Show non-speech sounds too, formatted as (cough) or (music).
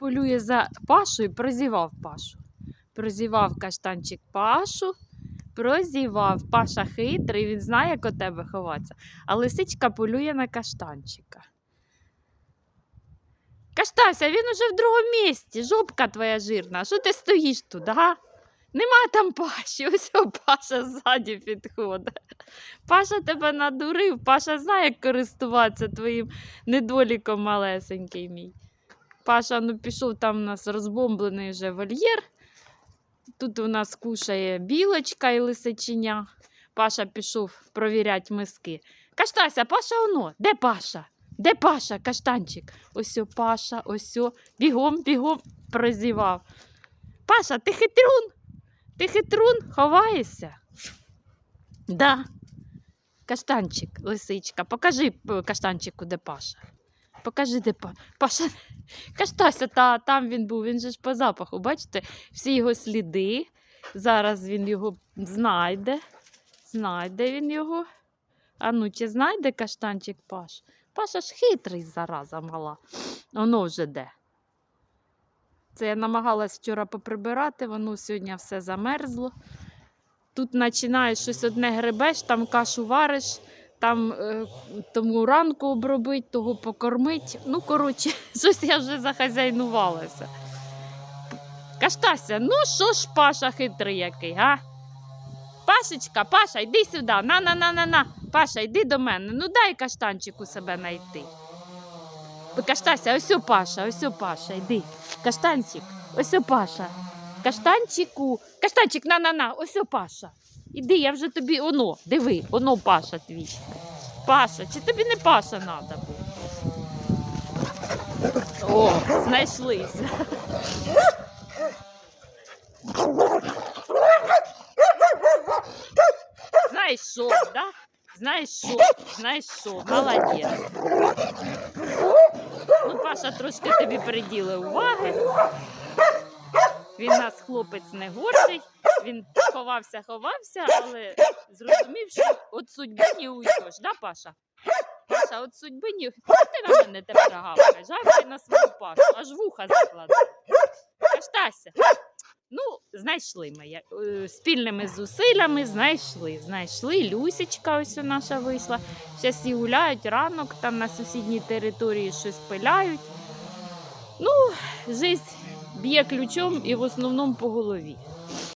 полює за Пашою, прозівав Пашу. Прозівав каштанчик Пашу, прозівав. Паша хитрий, він знає, як у тебе ховатися. А лисичка полює на каштанчика. Каштася, він уже в другому місці. Жопка твоя жирна. Що ти стоїш тут, га? Нема там Паші, ось Паша ззаді підходить. Паша тебе надурив, Паша знає, як користуватися твоїм недоліком малесенький мій. Паша ну, пішов там у нас розбомблений вже вольєр. Тут у нас кушає білочка і лисичиня. Паша пішов провіряти миски. Каштася, Паша оно. Де Паша? Де Паша, каштанчик? Ось о, Паша, ось. Бігом, бігом прозівав. Паша, ти хитрун? Ти хитрун, ховаєшся? Да. Каштанчик, лисичка, покажи каштанчику, де Паша. Покажи, де Па- Паша. (laughs) Каштася, та там він був, він же ж по запаху, бачите, всі його сліди. Зараз він його знайде. Знайде він його. А ну, чи знайде каштанчик Паш? Паша ж хитрий, зараза мала. Воно вже де. Це я намагалась вчора поприбирати, воно сьогодні все замерзло. Тут починаєш щось одне гребеш, там кашу вариш, там е, тому ранку обробить, того покормить. Ну, коротше, (laughs) щось я вже захазяйнувалася. Каштася, ну що ж Паша хитрий який, га? Пашечка, Паша, йди сюди. На, на, на, на, на. Паша, йди до мене. Ну дай каштанчику себе знайти. Каштася, ось о Паша, ось Паша, йди. Каштанчик, ось Паша. Каштанчику. Каштанчик, на, на, на, ось Паша. Іди, я вже тобі оно, диви, оно Паша твій. Паша, чи тобі не Паша треба? О, знайшлися. Знайшов, да? Знайшов, знайшов, молодець. Ну, Паша трошки тобі приділи уваги. Він нас хлопець не гордий, він ховався, ховався, але зрозумів, що від судьби не уйдеш, да, Паша? Паша, від судьби не Та ти на мене тепер гавкаєш, гавкай на свою Пашу, аж вуха закладе. Каштася. Ну, знайшли ми. е, Спільними зусиллями знайшли. Знайшли. Люсічка ось наша вийшла. Зараз всі гуляють ранок, там на сусідній території щось пиляють. Ну, жизнь б'є ключом і в основному по голові.